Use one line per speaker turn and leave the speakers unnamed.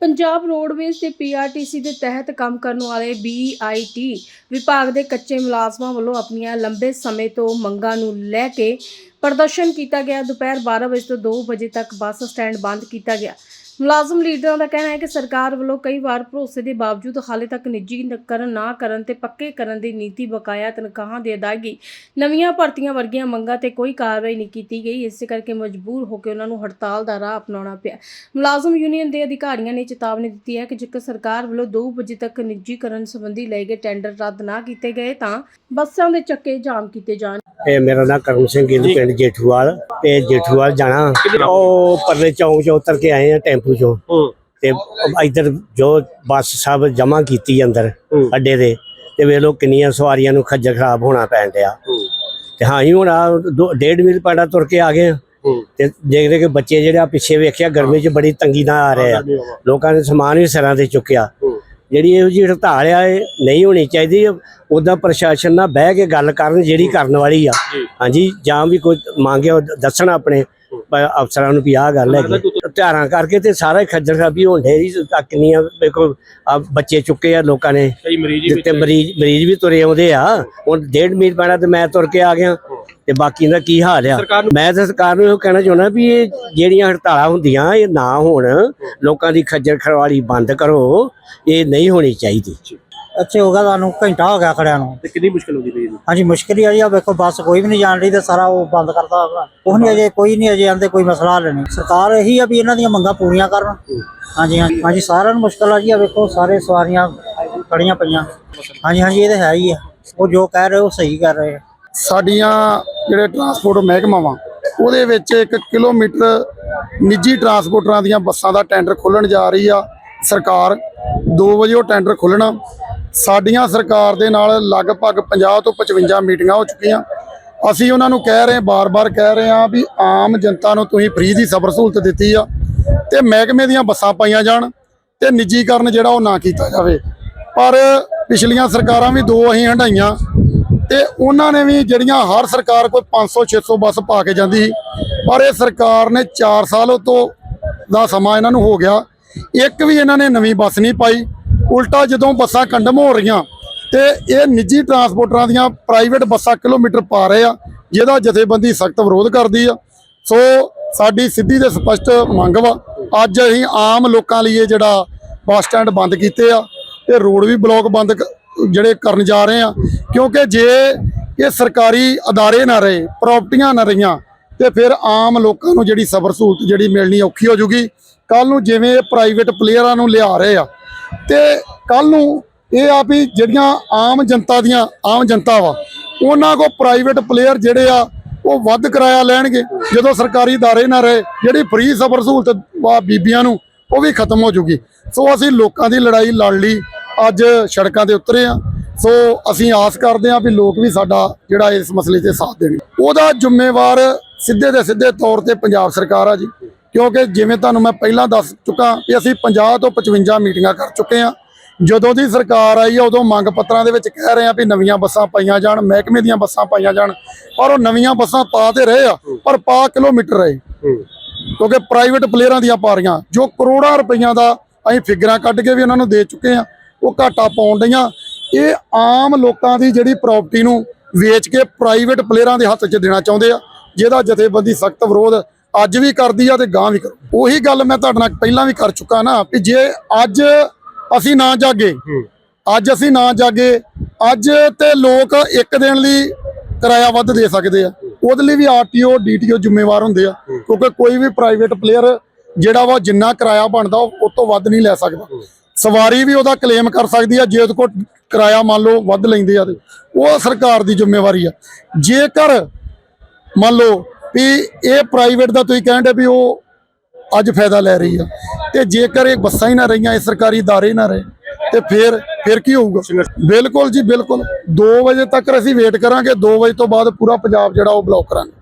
Punjab roadways ਤੇ PRTC ਦੇ ਤਹਿਤ ਕੰਮ ਕਰਨ ਵਾਲੇ ਬੀਆਈਟੀ ਵਿਭਾਗ ਦੇ ਕੱਚੇ ਮੁਲਾਜ਼ਮਾਂ ਵੱਲੋਂ ਆਪਣੀਆਂ ਲੰਬੇ ਸਮੇਂ ਤੋਂ ਮੰਗਾਂ ਨੂੰ ਲੈ ਕੇ ਪ੍ਰਦਰਸ਼ਨ ਕੀਤਾ ਗਿਆ। ਦੁਪਹਿਰ 12 ਵਜੇ ਤੋਂ 2 ਵਜੇ ਤੱਕ ਬੱਸ ਸਟੈਂਡ ਬੰਦ ਕੀਤਾ ਗਿਆ। ਮੁਲਾਜ਼ਮ ਲੀਡਰਾਂ ਦਾ ਕਹਿਣਾ ਹੈ ਕਿ ਸਰਕਾਰ ਵੱਲੋਂ ਕਈ ਵਾਰ ਭਰੋਸੇ ਦੇ ਬਾਵਜੂਦ ਹਾਲੇ ਤੱਕ ਨਿੱਜੀਕਰਨ ਨਾ ਕਰਨ ਤੇ ਪੱਕੇ ਕਰਨ ਦੀ ਨੀਤੀ ਬਕਾਇਆ ਤਨਖਾਹਾਂ ਦੀ ਅਦਾਇਗੀ, ਨਵੀਆਂ ਭਰਤੀਆਂ ਵਰਗੀਆਂ ਮੰਗਾਂ ਤੇ ਕੋਈ ਕਾਰਵਾਈ ਨਹੀਂ ਕੀਤੀ ਗਈ। ਇਸੇ ਕਰਕੇ ਮਜਬੂਰ ਹੋ ਕੇ ਉਹਨਾਂ ਨੂੰ ਹੜਤਾਲ ਦਾ ਰਾਹ ਅਪਣਾਉਣਾ ਪਿਆ। ਮੁਲਾਜ਼ਮ ਯੂਨੀਅਨ ਦੇ ਅਧਿਕਾਰੀਆਂ ਨੇ ਚੇਤਾਵਨੀ ਦਿੱਤੀ ਹੈ ਕਿ ਜੇਕਰ ਸਰਕਾਰ ਵੱਲੋਂ 2 ਵਜੇ ਤੱਕ ਨਿੱਜੀਕਰਨ ਸੰਬੰਧੀ ਲਏ ਗਏ ਟੈਂਡਰ ਰੱਦ ਨਾ ਕੀਤੇ ਗਏ ਤਾਂ ਬੱਸਾਂ ਦੇ ਚੱਕੇ ਜਾਮ ਕੀਤੇ ਜਾਣ।
ਇਹ ਮੇਰਾ ਨਾਮ ਕਰਮ ਸਿੰਘ ਗਿੱਲ ਪਿੰਡ ਜੇਠੂਵਾਲ। ਤੇ ਜੇਠੂਵਾਲ ਜਾਣਾ, ਉਹ ਪਰਲੇ ਚੌਂਕ ਚੋਂ ਉਤਰ ਕੇ ਆਏ ਆ, ਟੈਂਪੂ ਚੋਂ।
ਹੂੰ।
ਤੇ ਇੱਧਰ ਜੋ ਬੱਸ ਸਭ ਜਮ੍ਹਾਂ ਕੀਤੀ ਅੰਦਰ
ਹੂੰ।
ਅੱਡੇ ਦੇ ਤੇ ਵੇਖ ਲੋ ਕਿੰਨੀਆਂ ਸਵਾਰੀਆਂ ਨੂੰ ਖੱਜਲ ਖਰਾਬ ਹੋਣਾ ਪੈਣ ਡਿਆ।
ਹੂੰ।
ਤੇ ਹਾਂ ਜੀ ਹੁਣ ਆ ਦੋ- ਡੇਢ ਮੀਲ ਪਾੜਾ ਤੁਰ ਕੇ ਆ ਗਏ ਆ।
ਹੂੰ।
ਤੇ ਦੇਖਦੇ ਕਿ ਬੱਚੇ ਜਿਹੜੇ ਆ ਪਿੱਛੇ ਵੇਖਿਆ ਗਰਮੀ 'ਚ ਬੜੀ ਤੰਗੀ ਨਾਲ ਆ ਰਹੇ ਆ। ਲੋਕਾਂ ਨੇ ਸਮਾਨ ਵੀ ਸਿਰਾਂ ਤੇ ਚੁੱਕਿਆ।
ਹੂੰ।
ਜਿਹੜੀ ਇਹੋ ਜਿਹੀ ਹੜਤਾਲ ਆ ਇਹ ਨਹੀਂ ਹੋਣੀ ਚਾਹੀਦੀ। ਉਹਦਾ ਪ੍ਰਸ਼ਾਸਨ ਨਾਲ ਬਹਿ ਕੇ ਗੱਲ ਕਰਨ ਜਿਹੜੀ ਕਰਨ ਵਾਲੀ ਆ।
ਜੀ।
ਹਾਂਜੀ ਜਾਂ ਵੀ ਕੋਈ ਮੰਗੇ ਉਹ ਦੱਸਣ ਆਪਣੇ। ਅਫਸਰਾਂ ਨੂੰ ਵੀ ਆਹ ਗੱਲ ਹੈ ਧਿਆਰਾਂ ਕਰਕੇ ਤੇ ਸਾਰਾ ਖੱਜਲ ਖਰਾਬੀ ਹੋਣ ਢੇਰੀ ਕਿੰਨੀਆਂ ਵੇਖੋ ਆ ਬੱਚੇ ਚੁੱਕੇ ਆ ਲੋਕਾਂ ਨੇ।
ਕਈ ਮਰੀਜ਼
ਮਰੀਜ਼ ਵੀ ਤੁਰੇ ਆਉਂਦੇ ਆ। ਹੁਣ ਡੇਢ ਮੀਲ ਪੈਣਾ ਤੇ ਮੈਂ ਤੁਰ ਕੇ ਆ ਗਿਆ। ਤੇ ਬਾਕੀ ਦਾ ਕੀ ਹਾਲ ਆ? ਮੈਂ ਤਾਂ ਸਰਕਾਰ ਨੂੰ ਇਹ ਕਹਿਣਾ ਚਾਹੁੰਦਾ ਵੀ ਇਹ ਜਿਹੜੀਆਂ ਹੜਤਾਲਾਂ ਹੁੰਦੀਆਂ ਇਹ ਨਾ ਹੋਣ। ਲੋਕਾਂ ਦੀ ਖੱਜਲ ਖਰਵਾਲੀ ਬੰਦ ਕਰੋ। ਇਹ ਨਹੀਂ ਹੋਣੀ ਚਾਹੀਦੀ।
ਇੱਥੇ ਹੋ ਗਿਆ ਤੁਹਾਨੂੰ ਘੰਟਾ ਹੋ ਗਿਆ ਖੜਿਆ ਨੂੰ।
ਤੇ ਕਿੰਨੀ ਮੁਸ਼ਕਲ ਹੋ ਗਈ ਜੀ
ਹਾਂਜੀ ਮੁਸ਼ਕਿਲ ਹੀ ਆ ਆ ਵੇਖੋ ਬੱਸ ਕੋਈ ਵੀ ਨਹੀਂ ਜਾਣ ਰਹੀ ਤੇ ਸਾਰਾ ਉਹ ਬੰਦ ਕਰਤਾ ਉਹ ਨਹੀਂ ਅਜੇ ਕੋਈ ਨਹੀਂ ਅਜੇ ਆਂਦੇ ਕੋਈ ਮਸਲਾ ਹੱਲ ਨਹੀਂ। ਸਰਕਾਰ ਇਹੀ ਆ ਵੀ ਇਹਨਾਂ ਦੀਆਂ ਮੰਗਾਂ ਪੂਰੀਆਂ ਕਰਨ। ਹਾਂਜੀ ਹਾਂਜੀ ਹਾਂਜੀ ਸਾਰਿਆਂ ਨੂੰ ਮੁਸ਼ਕਲ ਆ ਜੀ ਆ ਵੇਖੋ ਸਾਰੇ ਸਵਾਰੀਆਂ ਖੜੀਆਂ ਪਈਆਂ। ਹਾਂਜੀ ਹਾਂਜੀ ਇਹ ਤਾਂ ਹੈ ਹੀ ਆ। ਉਹ ਜੋ ਕਹਿ ਰਹੇ ਉਹ ਸਹੀ ਕਰ ਰਹੇ ਆ।
ਸਾਡੀਆਂ ਜਿਹੜੇ ਟਰਾਂਸਪੋਰਟ ਮਹਿਕਮਾ ਵਾ ਉਹਦੇ ਵਿੱਚ 1 ਕਿਲੋਮੀਟਰ ਨਿੱਜੀ ਟਰਾਂਸਪੋਰਟਰਾਂ ਦੀਆਂ ਬੱਸਾਂ ਦਾ ਟੈਂਡਰ ਖੋਲਣ ਜਾ ਰਹੀ ਆ। ਸਰਕਾਰ 2 ਵਜੇ ਉਹ ਟੈਂਡਰ ਖੋਲਣਾ ਸਾਡੀਆਂ ਸਰਕਾਰ ਦੇ ਨਾਲ ਲਗਭਗ 50 ਤੋਂ 55 ਮੀਟਿੰਗਾਂ ਹੋ ਚੁੱਕੀਆਂ। ਅਸੀਂ ਉਹਨਾਂ ਨੂੰ ਕਹਿ ਰਹੇ ਹਾਂ, ਬਾਰ-ਬਾਰ ਕਹਿ ਰਹੇ ਹਾਂ ਵੀ ਆਮ ਜਨਤਾ ਨੂੰ ਤੁਸੀਂ ਫ੍ਰੀ ਦੀ ਸਬਰ ਸਹੂਲਤ ਦਿੱਤੀ ਆ ਤੇ ਮਹਿਕਮੇ ਦੀਆਂ ਬੱਸਾਂ ਪਾਈਆਂ ਜਾਣ ਤੇ ਨਿੱਜੀਕਰਨ ਜਿਹੜਾ ਉਹ ਨਾ ਕੀਤਾ ਜਾਵੇ। ਪਰ ਪਿਛਲੀਆਂ ਸਰਕਾਰਾਂ ਵੀ ਦੋ ਅਸੀਂ ਹੰਡਾਈਆਂ ਤੇ ਉਹਨਾਂ ਨੇ ਵੀ ਜਿਹੜੀਆਂ ਹਰ ਸਰਕਾਰ ਕੋਈ 500 600 ਬੱਸ ਪਾ ਕੇ ਜਾਂਦੀ ਸੀ, ਪਰ ਇਹ ਸਰਕਾਰ ਨੇ 4 ਸਾਲ ਤੋਂ ਦਾ ਸਮਾਂ ਇਹਨਾਂ ਨੂੰ ਹੋ ਗਿਆ। ਇੱਕ ਵੀ ਇਹਨਾਂ ਨੇ ਨਵੀਂ ਬੱਸ ਨਹੀਂ ਪਾਈ। ਉਲਟਾ ਜਦੋਂ ਬੱਸਾਂ ਕੰਡਮ ਹੋ ਰਹੀਆਂ ਤੇ ਇਹ ਨਿੱਜੀ ਟਰਾਂਸਪੋਰਟਰਾਂ ਦੀਆਂ ਪ੍ਰਾਈਵੇਟ ਬੱਸਾਂ ਕਿਲੋਮੀਟਰ ਪਾ ਰਹੇ ਆ, ਜਿਹਦਾ ਜਥੇਬੰਦੀ ਸਖਤ ਵਿਰੋਧ ਕਰਦੀ ਆ। ਸੋ ਸਾਡੀ ਸਿੱਧੀ ਤੇ ਸਪਸ਼ਟ ਮੰਗ ਵਾ, ਅੱਜ ਅਸੀਂ ਆਮ ਲੋਕਾਂ ਲਈ ਇਹ ਜਿਹੜਾ ਬੱਸ ਸਟੈਂਡ ਬੰਦ ਕੀਤੇ ਆ ਤੇ ਰੋਡ ਵੀ ਬਲੌਕ ਬੰਦ ਜਿਹੜੇ ਕਰਨ ਜਾ ਰਹੇ ਆ, ਕਿਉਂਕਿ ਜੇ ਇਹ ਸਰਕਾਰੀ ਅਦਾਰੇ ਨਾ ਰਹੇ, ਪ੍ਰਾਪਰਟੀਆਂ ਨਾ ਰਹੀਆਂ, ਤੇ ਫਿਰ ਆਮ ਲੋਕਾਂ ਨੂੰ ਜਿਹੜੀ ਸਬਰ ਸਹੂਲਤ ਜਿਹੜੀ ਮਿਲਣੀ ਔਖੀ ਹੋ ਜੂਗੀ। ਕੱਲ ਨੂੰ ਜਿਵੇਂ ਇਹ ਪ੍ਰਾਈਵੇਟ ਪਲੇਅਰਾਂ ਨੂੰ ਲਿਆ ਰਹੇ ਆ ਤੇ ਕੱਲ ਨੂੰ ਇਹ ਆ ਵੀ ਜਿਹੜੀਆਂ ਆਮ ਜਨਤਾ ਦੀਆਂ ਆਮ ਜਨਤਾ ਵਾ ਉਹਨਾਂ ਕੋ ਪ੍ਰਾਈਵੇਟ ਪਲੇਅਰ ਜਿਹੜੇ ਆ ਉਹ ਵੱਧ ਕਿਰਾਇਆ ਲੈਣਗੇ ਜਦੋਂ ਸਰਕਾਰੀ ادارے ਨਾ ਰਹੇ ਜਿਹੜੀ ਫ੍ਰੀ ਸਬਰ ਸਹੂਲਤ ਵਾ ਬੀਬੀਆਂ ਨੂੰ ਉਹ ਵੀ ਖਤਮ ਹੋ ਜੂਗੀ ਸੋ ਅਸੀਂ ਲੋਕਾਂ ਦੀ ਲੜਾਈ ਲੜ ਲਈ ਅੱਜ ਸੜਕਾਂ ਤੇ ਉਤਰੇ ਆ ਸੋ ਅਸੀਂ ਆਸ ਕਰਦੇ ਆ ਵੀ ਲੋਕ ਵੀ ਸਾਡਾ ਜਿਹੜਾ ਇਸ ਮਸਲੇ ਤੇ ਸਾਥ ਦੇਣਗੇ ਉਹਦਾ ਜ਼ਿੰਮੇਵਾਰ ਸਿੱਧੇ ਦੇ ਸਿੱਧੇ ਤੌਰ ਤੇ ਪੰਜਾਬ ਸਰਕਾਰ ਆ ਜੀ ਕਿਉਂਕਿ ਜਿਵੇਂ ਤੁਹਾਨੂੰ ਮੈਂ ਪਹਿਲਾਂ ਦੱਸ ਚੁੱਕਾ ਕਿ ਅਸੀਂ 50 ਤੋਂ 55 ਮੀਟਿੰਗਾਂ ਕਰ ਚੁੱਕੇ ਆ ਜਦੋਂ ਦੀ ਸਰਕਾਰ ਆਈ ਆ ਉਦੋਂ ਮੰਗ ਪੱਤਰਾਂ ਦੇ ਵਿੱਚ ਕਹਿ ਰਹੇ ਆ ਵੀ ਨਵੀਆਂ ਬੱਸਾਂ ਪਾਈਆਂ ਜਾਣ ਮਹਿਕਮੇ ਦੀਆਂ ਬੱਸਾਂ ਪਾਈਆਂ ਜਾਣ ਪਰ ਉਹ ਨਵੀਆਂ ਬੱਸਾਂ ਪਾ ਤੇ ਰਹੇ ਆ ਪਰ ਪਾ ਕਿਲੋਮੀਟਰ ਰਹੇ।
ਹੂੰ।
ਕਿਉਂਕਿ ਪ੍ਰਾਈਵੇਟ ਪਲੇਅਰਾਂ ਦੀਆਂ ਪਾ ਰਹੀਆਂ ਜੋ ਕਰੋੜਾਂ ਰੁਪਈਆਂ ਦਾ ਅਸੀਂ ਫਿਗਰਾਂ ਕੱਢ ਕੇ ਵੀ ਉਹਨਾਂ ਨੂੰ ਦੇ ਚੁੱਕੇ ਆ ਉਹ ਘਾਟਾ ਪਾਉਣ ਡਈਆਂ। ਇਹ ਆਮ ਲੋਕਾਂ ਦੀ ਜਿਹੜੀ ਪ੍ਰਾਪਰਟੀ ਨੂੰ ਵੇਚ ਕੇ ਪ੍ਰਾਈਵੇਟ ਪਲੇਅਰਾਂ ਦੇ ਹੱਥ 'ਚ ਦੇਣਾ ਚਾਹੁੰਦੇ ਆ ਜਿਹਦਾ ਜਥੇਬੰਦੀ ਸਖਤ ਵਿਰੋਧ ਅੱਜ ਵੀ ਕਰਦੀ ਆ ਤੇ ਗਾਂ ਵੀ ਕਰੂ ਉਹੀ ਗੱਲ ਮੈਂ ਤੁਹਾਡੇ ਨਾਲ ਪਹਿਲਾਂ ਵੀ ਕਰ ਚੁੱਕਾ ਨਾ ਵੀ ਜੇ ਅੱਜ ਅਸੀਂ ਨਾ ਜਾਗੇ ਅੱਜ ਅਸੀਂ ਨਾ ਜਾਗੇ ਅੱਜ ਤੇ ਲੋਕ ਇੱਕ ਦਿਨ ਲਈ ਕਿਰਾਇਆ ਵੱਧ ਦੇ ਸਕਦੇ ਆ। ਉਹਦੇ ਲਈ ਵੀ ਆਰਟੀਓ ਡੀਟੀਓ ਜ਼ਿੰਮੇਵਾਰ ਹੁੰਦੇ ਆ। ਕਿਉਂਕਿ ਕੋਈ ਵੀ ਪ੍ਰਾਈਵੇਟ ਪਲੇਅਰ ਜਿਹੜਾ ਵਾ ਜਿੰਨਾ ਕਿਰਾਇਆ ਬਣਦਾ ਉਹ ਉਹ ਤੋਂ ਵੱਧ ਨਹੀਂ ਲੈ ਸਕਦਾ। ਸਵਾਰੀ ਵੀ ਉਹਦਾ ਕਲੇਮ ਕਰ ਸਕਦੀ ਆ ਜੇ ਉਹਦੇ ਕੋਲ ਕਿਰਾਇਆ ਮੰਨ ਲਓ ਵੱਧ ਲੈਂਦੇ ਆ ਤੇ। ਉਹ ਸਰਕਾਰ ਦੀ ਜ਼ਿੰਮੇਵਾਰੀ ਆ। ਜੇਕਰ ਮੰਨ ਲਓ ਵੀ ਇਹ ਪ੍ਰਾਈਵੇਟ ਦਾ ਤੁਸੀਂ ਕਹਿੰਦੇ ਵੀ ਉਹ ਅੱਜ ਫਾਇਦਾ ਲੈ ਰਹੀ ਆ ਤੇ ਜੇਕਰ ਇਹ ਬੱਸਾਂ ਹੀ ਨਾ ਰਹੀਆਂ ਇਹ ਸਰਕਾਰੀ ادارے ਹੀ ਨਾ ਰਹੇ ਤੇ ਫਿਰ ਫਿਰ ਕੀ ਹੋਊਗਾ ਬਿਲਕੁਲ ਜੀ ਬਿਲਕੁਲ 2 ਵਜੇ ਤੱਕ ਅਸੀਂ ਵੇਟ ਕਰਾਂਗੇ 2 ਵਜੇ ਤੋਂ ਬਾਅਦ ਪੂਰਾ ਪੰਜਾਬ ਜਿਹੜਾ ਉਹ ਬਲੌਕ ਕਰਾਂਗੇ